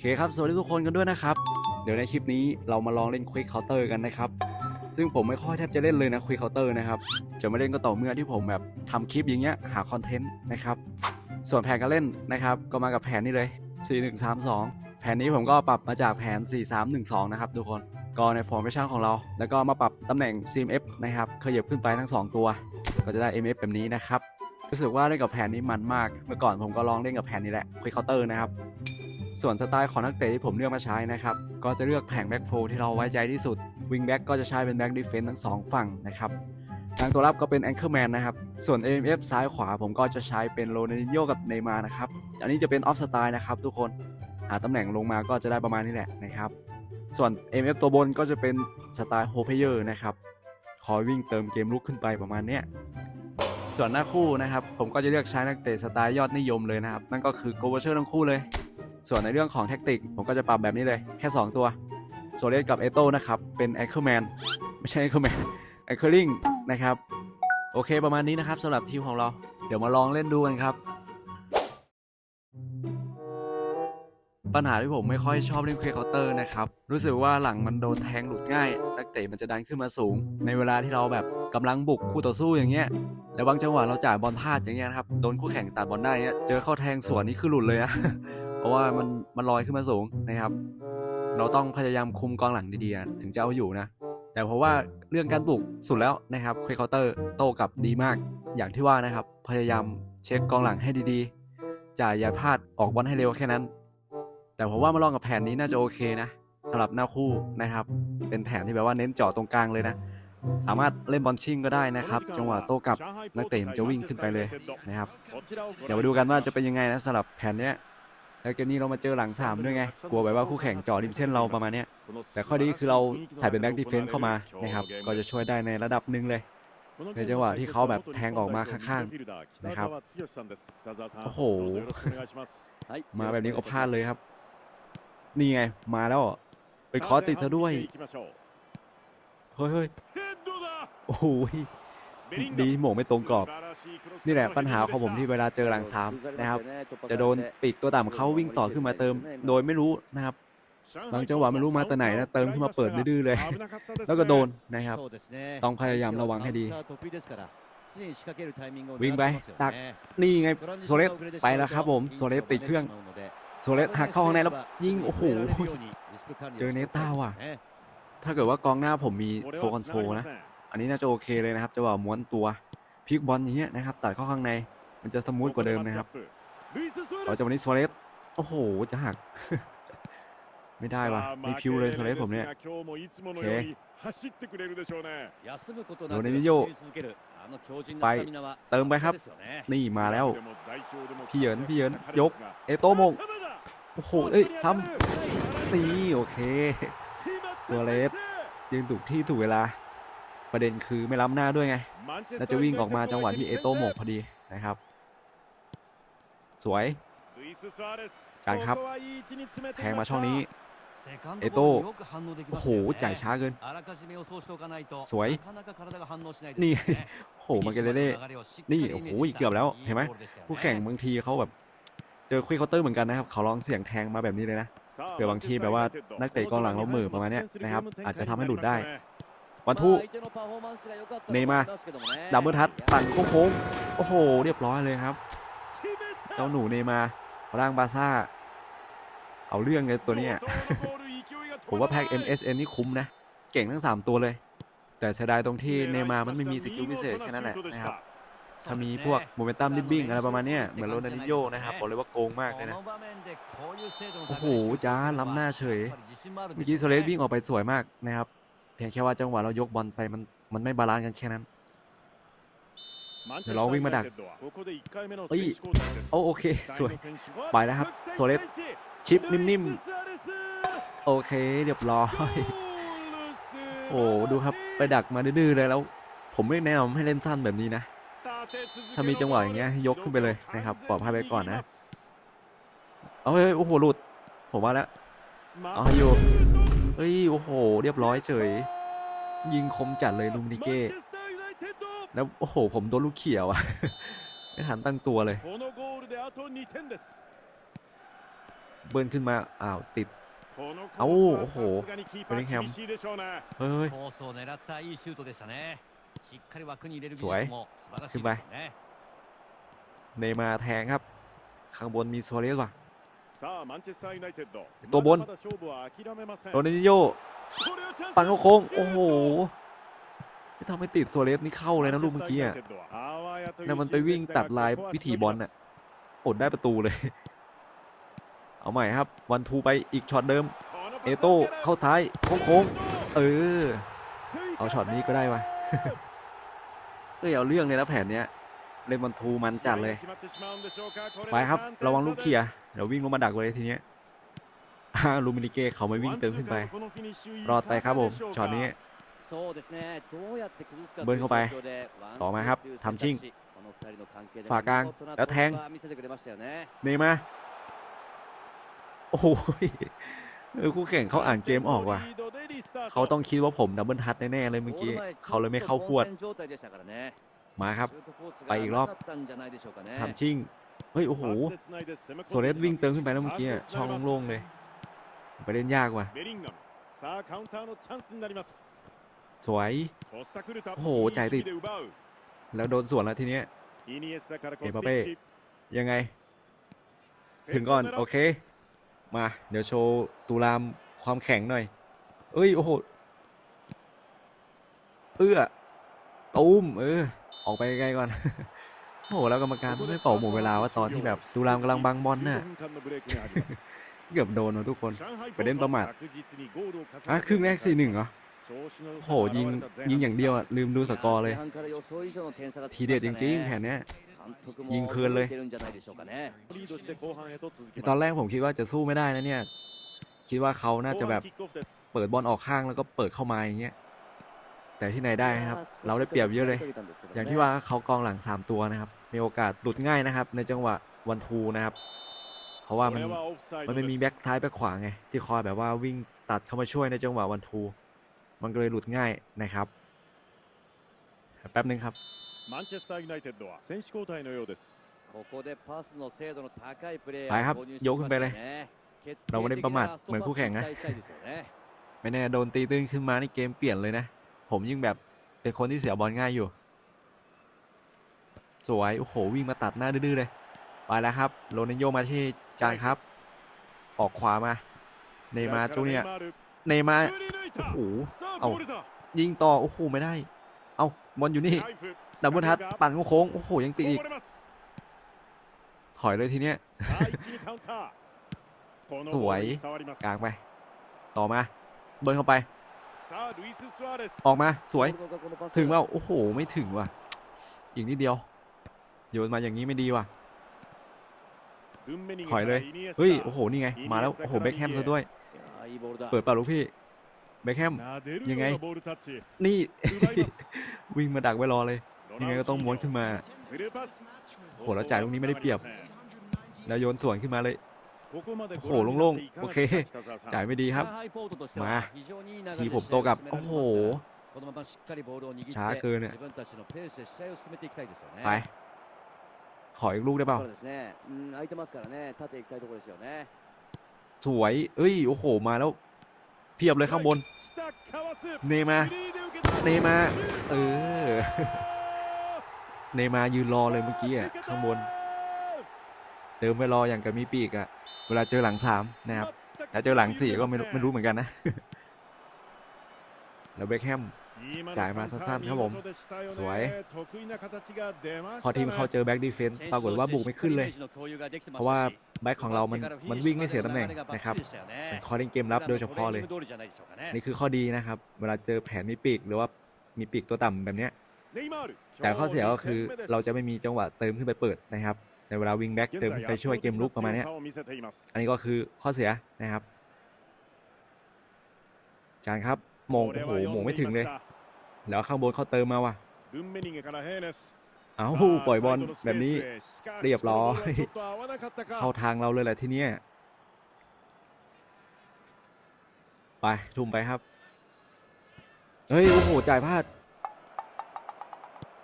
เคครับสวัสดีทุกคนกันด้วยนะครับ เดี๋ยวในคลิปนี้เรามาลองเล่น Quick Counter กันนะครับ ซึ่งผมไม่ค่อยแทบจะเล่นเลยนะ Quick Counter นะครับ จะมาเล่นก็ต่อเมื่อที่ผมแบบทำคลิปอย่างเงี้ยหาคอนเทนต์นะครับ ส่วนแผนการเล่นนะครับ ก็มากับแผนนี้เลย 4132 แผนนี้ผมก็ปรับมาจากแผน 4312 นะครับทุกคนก็ในฟอร์มเมชั่นของเรา แล้วก็มาปรับตำแหน่ง CMF นะครับขยับขึ้นไปทั้ง 2 ตัว ก็จะได้ MF แบบนี้นะครับรู้สึกว่าเล่นกับแผนนี้มันมาก เมื่อก่อนผมก็ลองเล่นกับแผนนี้แหละ Quick Counter นะครับ ส่วนสไตล์ของนักเตะที่ผมเลือกมาใช้นะครับ ก็จะเลือกแผงแบ็กโฟที่เราไว้ใจที่สุดวิงแบ็กก็จะใช้เป็นแบ็กดิเฟนทั้งสองฝั่งนะครับทางตัวรับก็เป็นแองเ r ิ m แมนนะครับ ส่วน AMF ซ้ายขวาผมก็จะใช้เป็นโรนัลดินโญ่กับเนย์มาร์นะครับ อันนี้จะเป็นออฟสไตล์นะครับทุกคน หาตำแหน่งลงมาก็จะได้ประมาณนี้แหละนะครับ ส่วน AMF ตัวบนก็จะเป็นสไตล์โฮเพเยอร์นะครับ คอยวิ่งเติมเกมลุกขึ้นไปประมาณเนี้ยส่วนหน้าคู่นะครับ ผมก็จะเลือกใช้นักเตะสไตล์ยอดนิยมเลยนะครับ นั่นก็คือโกเวอร์เชอร์ทั้งคู่เลย ส่วนในเรื่องของแท็กติก ผมก็จะปรับแบบนี้เลยแค่ 2 ตัวโซเลสกับเอโต้นะครับ เป็นแองเ r ิ m แมนไม่ใช่แองเ r ิ m แมนแองเ r ิลิงนะครับ โอเคประมาณนี้นะครับสำหรับทีมของเรา เดี๋ยวมาลองเล่นดูกันครับ ปัญหาที่ผมไม่ค่อยชอบเล่นเควเคาน์เตอร์นะครับ รู้สึกว่าหลังมันโดนแทงหลุดง่ายนักเตะมันจะดันขึ้นมาสูง ในเวลาที่เราแบบกำลังบุกคู่ต่อสู้อย่างเงี้ยแล้วบางจังหวะเราจ่ายบอลพลาดอย่างเงี้ยครับโดนคู่แข่งตัดบอลได้เงี้ยเจอเข้าแทงสวนนี่คือหลุดเลยอะ ราะว่ามันมันลอยขึ้นมาสูงนะครับ เราต้องพยายามคุมกองหลังดีๆถึงจะเอาอยู่นะ แต่เพราะว่าเรื่องการบุกสุดแล้วนะครับเควเคาน์เตอร์โตกลับดีมาก อย่างที่ว่านะครับ พยายามเช็คกองหลังให้ดีๆจ่ายอย่าพลาดออกบอลให้เร็วแค่นั้น แต่ผมว่ามาลองกับแผนนี้น่าจะโอเคนะสำหรับหน้าคู่นะครับ เป็นแผนที่แบบว่าเน้นเจาะตรงกลางเลยนะสามารถเล่นบอลชิ่งก็ได้นะครับ จังหวะโต้กลับนักเตะจะวิ่งขึ้นไปเลยนะครับ เดี๋ยวมาดูกันว่าจะเป็นยังไงนะสำหรับแผนเนี้ย แล้วเกมนี้เรามาเจอหลังสามด้วยไง กลัวแบบว่าคู่แข่งเจาะริมเส้นเราประมาณเนี้ย แต่ข้อดีคือเราใส่เป็นแบ็กดิเฟนส์เข้ามานะครับ ก็จะช่วยได้ในระดับหนึ่งเลย ในจังหวะที่เขาแบบแทงออกมาข้างๆนะครับ โอ้โห มาแบบนี้ก็พลาดเลยครับ นี่ไง มาแล้วอะไปเคอติดซะด้วย เฮ้ยเฮ้ยโอ้โห ดีที่หม่งไม่ตรงกรอบ นี่แหละปัญหาของผมที่เวลาเจอหลังสามนะครับ จะโดนปีกตัวต่ำเขาวิ่งต่อขึ้นมาเติม โดยไม่รู้นะครับบางจังหวะไม่รู้มาแต่ไหนนะเติมขึ้นมาเปิดดื้อเลย แล้วก็โดนนะครับ ต้องพยายามระวังให้ดี วิ่งไปตักนี่ไงโซเลสไปแล้วครับผมโซเลสติดเครื่องโซเลสหักเข้าข้างในแล้วยิงโอ้โหเจอเนต้าว่ะ ถ้าเกิดว่ากองหน้าผมมีโซคอนโซนะ อันนี้น่าจะโอเคเลยนะครับจังหวะม้วนตัวพลิกบอลอย่างเงี้ยนะครับตัดเข้าข้างในมันจะสมูทกว่าเดิมนะครับเราจะวันนี้โซเลสโอ้โหจะหัก ไม่ได้ว่ะไม่พิวเลยโซเลสผมเนี่ยโอเคโรนัลดินโญไปเติมไปครับ นี่มาแล้ว พี่เหยินพี่เหยินยก เอโตโมงโอ้โหเอ้ยซ้ำนี่โอเคตัวเลสยืนถูกที่ถูกเวลา ประเด็นคือไม่ล้ำหน้าด้วยไงแล้วจะแล้วจะวิ่วิ่งงออออกกมามาจัจังงหหวะวะที่ที่เอเอโตโตโมโมงงพอดีนะครับ สวยจานครับ แทงมาช่องนี้ เอโต้โอ้โอ้โหโหจ่าจ่ายยช้าช้าเกิเกินนสสววยยนี่นี่โอ้โหโอ้โหมามาเกเกเรเรเล่เล่นี่นี่โอ้โอ้โหโหเกือบแล้วเห็นไหมผู้คู่แข่แข่งงมึงบางทีเขาแบบเจอควิกเคาน์เตอร์เหมือนกันนะครับเขาลองเสี่ยงแทงมาแบบนี้เลยนะเผื่อบางทีแบบว่านักเตะกองหลังเราเหม่อประมาณเนี้ยนะครับอาจจะทำให้หลุดได้ วันทุเนมาดับเบิลทัชปั่นโค้งโอ้โห เรียบร้อยเลยครับ เจ้าหนูเนมาร่างบาซ่า เอาเรื่องเลยตัวเนี้ยผมว่าแพ็ก MSN นี่คุ้มนะ เก่งทั้ง 3 ตัวเลย แต่เสียดายตรงที่เนมามันไม่มีสกิลพิเศษแค่นั้นแหละนะครับถ้ามีพวกโมเมนตัมดิบบิ้งอะไรประมาณนี้เหมือนโรนัลดิโญ่นะครับ บอกเลยว่าโกงมากเลยนะ โอ้โห จ้าล้ำหน้าเฉย เมื่อกี้โซเลสวิ่งออกไปสวยมากนะครับ เพียงแค่ว่าจังหวะเรายกบอลไปมันมันไม่บาลานซ์กันแค่นั้น เดี๋ยวเราวิ่งมาดักเฮ้ยโอ้โอเคสสววยยไปไปแล้แล้ววคครัรับบโซโซเลเลสสชิปชิปนิ่นิ่มมๆ โอเค เรียบร้อยๆโอ้ดูครับ ไปดักมาดื้อๆเลยแล้ว ผมไม่แนะนำให้เล่นสั้นแบบนี้นะ ถ้ามีจังหวะอย่างเงี้ยยกขึ้นไปเลยนะครับปลอดภัยไปก่อนนะ เอาเฮ้ยโอ้โหหลุด ผมว่าแล้วเอาให้อยู่ เฮ้ย โอ้โห เรียบร้อยเฉย ยิงคมจัดเลยลูมินิเก้ แล้ว โอ้โห ผมโดนลูกเขียวอะไม่ทันตั้งตัวเลย เบิร์นขึ้นมา อ้าว ติด เอาโอ้โหเบนลิงแฮมเฮ้ยสวยขึ้นไป เนมาแทงครับ ข้างบนมีโซเลสว่ะ ตัวบนโรนัลดินโยปัปังงเข้าเข้าโค้งโค้งโอ้โอ้โหโหไม่ทำให้ติดซัวเรสนี่เข้าเลยนะลูกเมื่อกี้อะนั่นมันไปวิ่งตัดลายวิถีบอลน่ะอดได้ประตูเลย เอาใหม่ครับ วันทูไปอีกช็อตเดิม เอเอโต้โต้เข้าเข้าท้ายโค้งๆเออ เอาเอาช็ช็ออตตนี้นี้ก็ก็ได้ได้วะวะเอ้ยเอาเรื่องเลยนะแผนเนี้ย เล่นบอลทูมันจัดเลย ไปครับระวังลูกเขี่ยเดี๋ยววิ่งลงมาดักเลยทีนี้ลูมินิเก้เขาไม่วิ่งเติมขึ้นไป รอดไปครับผมช็อตนี้ เบิร์นเข้าไป ต่อมาครับทำชิ่งฝากลางแล้วแทงนี่มาโอ้โหคู่แข่งเขาอ่านเกมออกว่ะเขาต้องคิดว่าผมดับเบิลทัชแน่ๆเลยเมื่อกี้ เขาเลยไม่เข้าขวด มาครับ ไปอีกรอบทำชิ่งเฮ้ยโอ้โหโซเลสวิ่งเติมขึ้นไปแล้วเมื่อกี้อะช่องโล่งๆเลย ไปเล่นยากว่ะสวยโอ้โอ้โหโหจ่าจ่ายยติติดดแล้วโดนสวนแล้วทีเนี้ยเอเอ็มมบับัปปเป้เป้ยังไง ถึถึงงก่ก่ออนนโอโอเคเค มา เดี๋ยวโชว์ตูรามความแข็งหน่อย เอ้ย โอ้โห เอื้อ ตูมเออ ออกไปไกลก่อน โอ้โหแล้วกรรมการไม่เป่าหมดเวลาว่าตอนที่แบบตูรามกำลังบังบอลน่ะเกือบโดนมาทุกคนไปเล่นประมาทอะครึ่งแรกสี่หนึ่งเหรอโหยิงยิงอย่างเดียวอะลืมดูสกอร์เลย ทีเด็ดจริงๆแผแผนนเนี้ยิยิงเพลินเลย ตอนแรกผมคิดว่าจะสู้ไม่ได้นะเนี่ย คิดว่าเขาน่าจะแบบเปิดบอลออกข้างแล้วก็เปิดเข้ามาอย่างเงี้ย แต่ที่ไหนได้ครับ เราได้เปรียบเยอะเลย อย่างที่ว่าเขากองหลัง 3 ตัวนะครับ มีโอกาสหลุดง่ายนะครับ ในจังหวะวันทูนะครับ เพราะว่ามัน มันไม่มีแบ็คท้ายแบ็คขวาไง ที่คอยแบบว่าวิ่งตัดเข้ามาช่วยในจังหวะวันทู มันก็เลยหลุดง่ายนะครับ แป๊บนึงครับ マンチェスター・ユナイテッドは選手交代のようです。ไปครับยกขึ้นไปเลย เรา เรา ไม่ ไม่ ได้ ได้ ป ประ ระ มา มา ท ท เห เห มื มื อ อน น คู่ คู่ แข่ แข่ ง ง นะ นะ ไม่แน่โดนตีตื้นขึ้นมานี่เกมเปลี่ยนเลยนะ ผมยิ่งแบบเป็นคนที่เสียบอลง่ายอยู่ สวย โอ้โห วิ่งมาตัดหน้าดื้อๆเลย ไปแล้วครับ โรนัลโยมาที่จานครับ ออกขวามา เนย์มาจูเนียเนย์มาโอ้โห เอายิงต่อ โอ้โห ไม่ได้ เอาบอลอยู่นี่ดับบเบิดับเบิลทัชปั่นโค้ง โอ้โห ยังตีอีก ถอยเลยทีเนี้ย สวย กลางงไป ต่อมา เบิร์นเข้าไป ออออกกมาสวย ถึถึงงว่าว่าโอ้โห ไม่ถึงว่ะ อีกนิดเดียว โยนมาอย่างนี้ไม่ดีว่ะ ถอยเลย เฮ้เฮ้ยยโอ้โอ้โหโหนี่นี่ไงไงมามาแล้แล้ววโอ้โอ้โหโหเบเบคคแฮแฮมมซะซะด้ด้ววยยเปิดเปล่าลูกพี่ เบคแฮม ยัยังงไงไงนี่นี่ วิ่งมาดักไว้รอเลย ยัยังงไงไงก็ก็ต้ต้อองงม้ม้ววนนขึ้ขึ้นนมามา โห แล้วจ่ายลูกนี้ไม่ได้เปรียบ แล้วโยนสวนขึ้นมาเลย โอ้โหโหโล่โล่งงๆๆโอโอเคเค จ่ายไม่ดีครับ มาทีทีผผมมโตโตกกลัลับบโอ้โอ้โหโหช้าช้าเกิเกินนเนี่เนี่ยยไป ขออีกลูกได้เปล่าสวย เอ้ย โอ้โห มาแล้วเพียบเลยข้างบน เนเนย์มามา เนย์มา เออ เนย์มายืนรอเลยเมื่อกี้อะข้างบน เดิมไปรออย่างกับมีปีกอะเวลาเจอหลังสามนะครับถ้าเจอหลังสี่ก็ไม่รู้ไม่รู้เหมือนกันนะ แล้วเบคแฮมจ่ายมาสั้นๆครับผม สวย พอทีมเขาเขาเจอแบ็กดีเฟนส์ปรากฏว่าบุกไม่ขึ้นเลย เพราะว่าแบ็คของเรามันมันวิ่งไม่เสียตำแหน่งนะครับบเป็นข้อเล่นเกมรับโดยเฉพาะเลย นี่คือข้อดีนะครับ เวลาเจอแผนมีปีกหรือว่ามีปีกตัวต่ำแบบเนี้ยแต่ข้อเสียก็คือเราจะไม่มีจังหวะเติมขึ้นไปเปิดนะครับ ในเวลาวิงแบ็กเติเติมมขึ้ขึ้นนไปไปช่ช่ววยยเกเกมมลุลุกกปประระมามาณณเนี้เนี้ยยอันนี้ก็คือข้อเสียนะครับจานครับโมโมงงโอ้โอ้โหโหโมโมงงไม่ไม่ถึถึงงเลเลยยแล้วข้างบนเขาเติมมาว่ะเอ้าเอาปปล่ล่ออยยบบออลลแบแบบบนี้นี้เรีเรียยบบร้ร้ออยยเข้าทางเราเลยแหละทีเนี้ยไปทุ่มไปครับ เฮ้ย โอ้โห จ่ายพลาด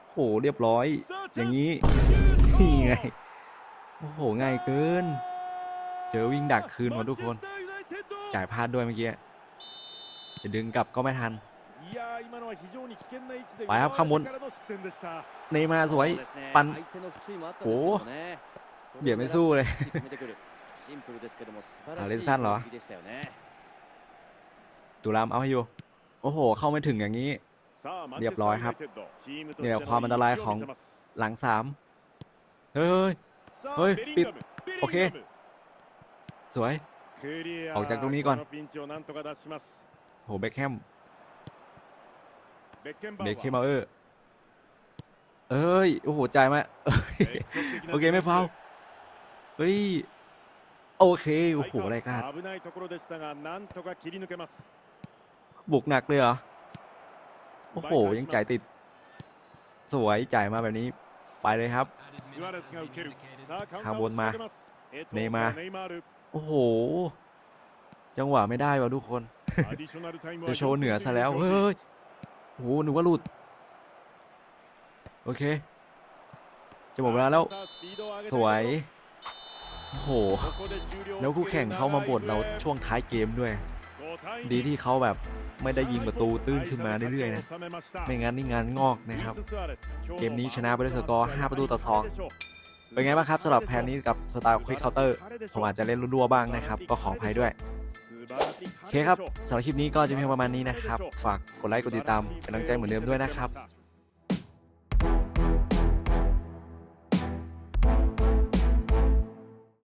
โอ้โห เรียบร้อยออย่าย่างงนี้นี้นี่นี่ไงไง โอ้โห ง่ายเกิน เจอวิ่งดักคืนหมดทุกคน จ่ายพลาดด้วยเมื่อกี้ จะดึงกลับก็ไม่ทัน ไปครับข้ามบนเนย์มาสวย ปันโอ้เบียดไม่สู้เลยอาเลนสันเหรอ ตุลามเอาให้อยู่ โอ้โห เข้าไม่ถึงอย่างนี้ เรียบร้อยครับ เนี่ยความอันตรายของหลังสามเฮ้ย เฮ้เฮ้ยยปิปิดดโอโอเคเค สวย ออกจากตรงนี้ก่อนโหเบคแฮมเบเบคคเคเคมามาเออร์เอ้ยโอ้โหจ่ายมาเอ้ยโอโอเคเคไม่ไม่ฟาฟาววเฮ้ยโอเคโอ้โอ้โหโหอะไรรายกักาดรบุกหนักเลยเหรอโอ้โหยังจ่ายติด สวยจ่ายมาแบบนี้ไปเลยครับ ข้างบนมา เนเนย์ย์มามาร์โอ้โห จังหวะไม่ได้ว่ะทุกคน จะจะโชโชว์ว์เหเหนืนืออซะซะแล้แล้ววเฮ้เฮ้ยยโอ้โหนึกว่าหลุด โอเค จะหมดเวลาแล้ว สวย โอ้โห แล้วคู่แข่งเขามาบ่นเราช่วงท้ายเกมด้วย ดีที่เขาแบบไม่ได้ยิงประตูตื้นขึ้นมาเรื่อยๆนะ ไม่งั้นนี่งานงอกนะครับ เกมนี้ชนะไปด้วยสกอร์ 5 ประตูต่อ 2 เป็นไงบ้างครับสำหรับแพนนี้กับสไตล์ควิกเคาน์เตอร์ผมอาจจะเล่นรัวๆบ้างนะครับ ก็ขออภัยด้วย โอเคครับสำหรับคลิปนี้ก็จะเพียงประมาณนี้นะครับ ฝากกดไลค์กดติดตามเป็นกำลังใจเหมือนเดิมด้วยนะครับ